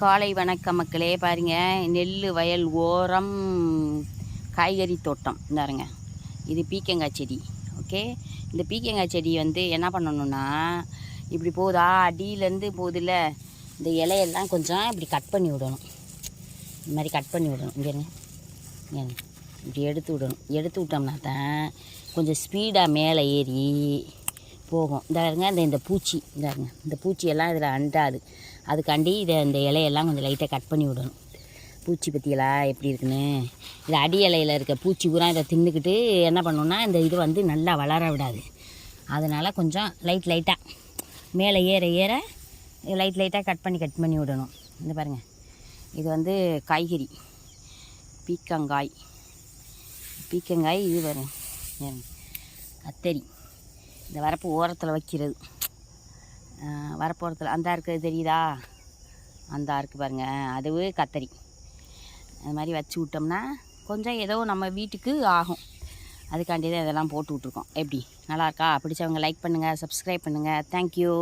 காலை வணக்கம் மக்களே பாருங்க. நெல் வயல் ஓரம் காய்கறி தோட்டம் இந்தாருங்க. இது பீக்கங்காய் செடி ஓகே? இந்த பீக்கங்காய் செடி வந்து என்ன பண்ணணும்னா இப்படி போகுதா? அடியிலேருந்து போகுதுல்ல? இந்த இலையெல்லாம் கொஞ்சம் இப்படி கட் பண்ணி விடணும். இந்த மாதிரி கட் பண்ணி விடணும். இங்கே இப்படி எடுத்து விடணும். எடுத்து விட்டோம்னா தான் கொஞ்சம் ஸ்பீடாக மேலே ஏறி போகும். இதாருங்க இந்த இந்த பூச்சி இதாருங்க இந்த பூச்சியெல்லாம் இதில் அண்டாது. அதுக்காண்டி இதை இந்த இலையெல்லாம் கொஞ்சம் லைட்டாக கட் பண்ணி விடணும். பூச்சி பற்றியெல்லாம் எப்படி இருக்குன்னு. இது அடி இலையில் இருக்க பூச்சி பூரா இதை தின்னுக்கிட்டு என்ன பண்ணணும்னா இந்த இது வந்து நல்லா வளர விடாது. அதனால் கொஞ்சம் லைட் லைட்டாக மேலே ஏற ஏற லைட் லைட்டாக கட் பண்ணி கட் பண்ணி விடணும். இந்த பாருங்கள் இது வந்து காய்கறி. பீக்கங்காய். பீக்கங்காய் இது பாருங்க. கத்தரி. இந்த வரப்பு ஓரத்தில் வைக்கிறது. வரப்பு ஓரத்தில் அந்த இருக்கிறது தெரியுதா? அந்த இருக்குது பாருங்கள் அதுவே கத்தரி. அது மாதிரி வச்சு விட்டோம்னா கொஞ்சம் ஏதோ நம்ம வீட்டுக்கு ஆகும். அதுக்காண்டி தான் இதெல்லாம் போட்டு விட்ருக்கோம் எப்படி? நல்லா இருக்கா? பிடிச்சவங்க லைக் பண்ணுங்கள் சப்ஸ்கிரைப் பண்ணுங்கள் தேங்க்யூ